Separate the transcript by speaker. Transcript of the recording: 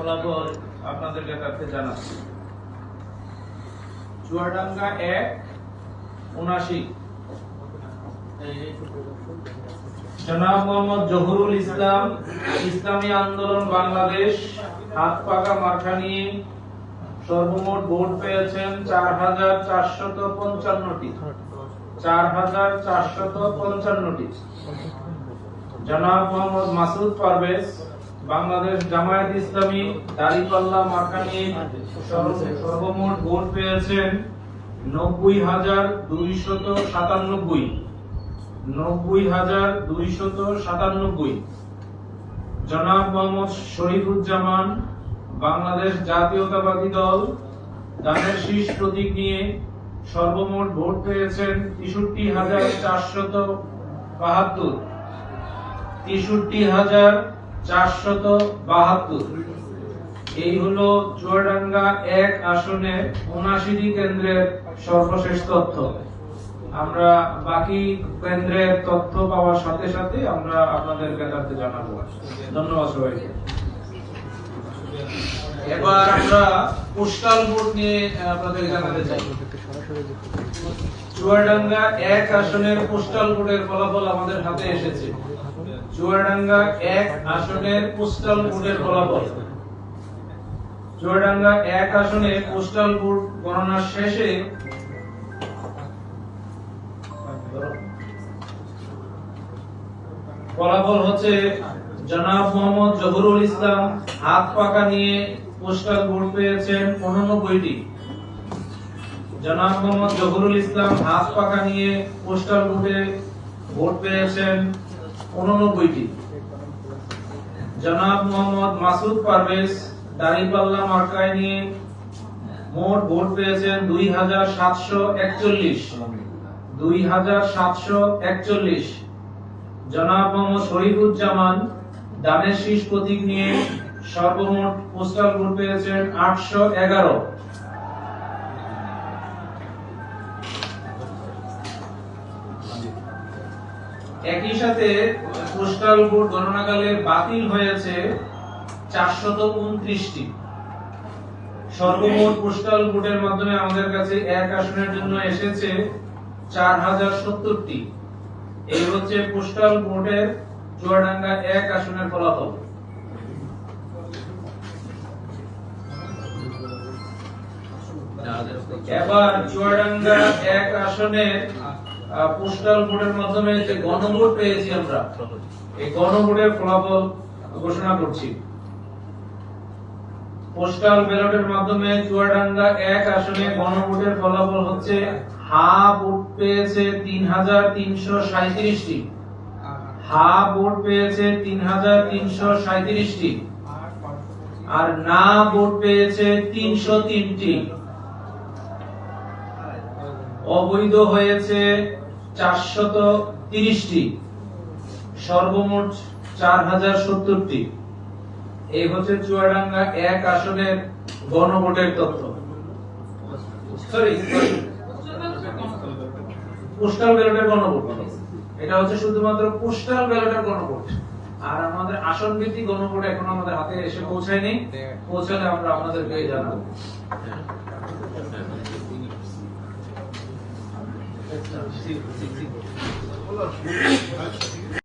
Speaker 1: ফলাফল আপনাদের কাছে জানাচ্ছি। চুয়াডাঙ্গা এক উনাশি জনাব মোহাম্মদ ইসলাম, ইসলামী আন্দোলন বাংলাদেশ হাত পাকা মার্কা নিয়ে সর্বমোট ভোট পেয়েছেন চার হাজার চারশত পঞ্চান্নটি। চার হাজার চারশত পঞ্চান্নটি। জনাব মোহাম্মদ মাসুদ পারভেজ বাংলাদেশ জামায়াত ইসলামী দাড়িপাল্লা মার্কা নিয়ে সর্ব- সর্বমোট ভোট পেয়েছেন নব্বই হাজার দুইশত সাতানব্বই। নব্বই হাজার দুইশত সাতানব্বই। জনাব মোহাম্মদ শরীফুজ্জামান, বাংলাদেশ জাতীয়তাবাদী দল, দানের শীষ প্রতীক নিয়ে সর্বমোট ভোট পেয়েছেন তেষট্টি হাজার চারশত বাহাত্তর। তেষট্টি হাজার চারশত বাহাত্তর। এই হলো চুয়াডাঙ্গা এক আসনের উনাশিটি কেন্দ্রের সর্বশেষ তথ্য। আমরা বাকি কেন্দ্রের তথ্য পাওয়ার সাথে সাথে আমরা জানাব। ধন্যবাদ সবাইকে। এবার আমরা পোস্টাল নিয়ে আপনাদের জানাতে চাই। চুয়াডাঙ্গা এক আসনের পোস্টাল ফলাফল আমাদের হাতে এসেছে। চুয়াডাঙ্গা এক আসনের পোস্টাল ভোটের ফলাফল। চুয়াডাঙ্গা এক আসনে পোস্টাল ভোট গণনা শেষে ফলাফল হচ্ছে জনাব মোহাম্মদ জহুরুল ইসলাম হাত পাকা নিয়ে পোস্টাল ভোট পেয়েছেন উননব্বইটি। জনাব মোহাম্মদ জহুরুল ইসলাম হাত পাকা নিয়ে পোস্টাল ভোটে ভোট পেয়েছেন উননব্বইটি জনাব মোহাম্মদ মাসুদ পারভেজ দাঁড়িপাল্লা মার্কায় নিয়ে মোট ভোট পেয়েছেন দুই হাজার সাতশো একচল্লিশ। দুই হাজার সাতশো একচল্লিশ। জনাব মোহাম্মদ শরীফুজ্জামান দানের শীষ প্রতীক নিয়ে সর্বমোট পোস্টাল ভোট পেয়েছেন আটশো এগারো। একই সাথে পোস্টাল ভোট গণনাকালে বাতিল হয়েছে চারশত উনত্রিশটি। সর্বমোট পোস্টাল ভোটের মাধ্যমে আমাদের কাছে এক আসনের জন্য এসেছে চার হাজার সত্তরটি। এই হচ্ছে পোস্টাল ভোটের চুয়াডাঙ্গা এক আসনের ফলাফল। এবার চুয়াডাঙ্গা এক আসনে পোস্টাল ভোটের মাধ্যমে যে গণভোট পেয়েছি আমরা, এই গণভোটের ফলাফল ঘোষণা করছি। পোস্টাল ব্যালটের মাধ্যমে চুয়াডাঙ্গা এক আসনে গণভোটের ফলাফল হচ্ছে, হা ভোট পেয়েছে তিন হাজার তিনশো সাঁত্রিশটি হা ভোট পেয়েছে তিন হাজার তিনশো সাঁত্রিশটি আর না ভোট পেয়েছে তিনশো তিনটি। অবৈধ হয়েছে চারশত তিরিশটি। সর্বমোট চার হাজার সত্তরটি। এই হচ্ছে চুয়াডাঙ্গা এক আসনের গণভোটের তথ্য। পোস্টাল ব্যালটের গণভোট। এটা হচ্ছে শুধুমাত্র পোস্টাল ব্যালটের গণভোট। আর আমাদের আসন ভিত্তিক গণভোট এখন আমাদের হাতে এসে পৌঁছায়নি। পৌঁছালে আমরা আপনাদেরকে জানাব। Thank you.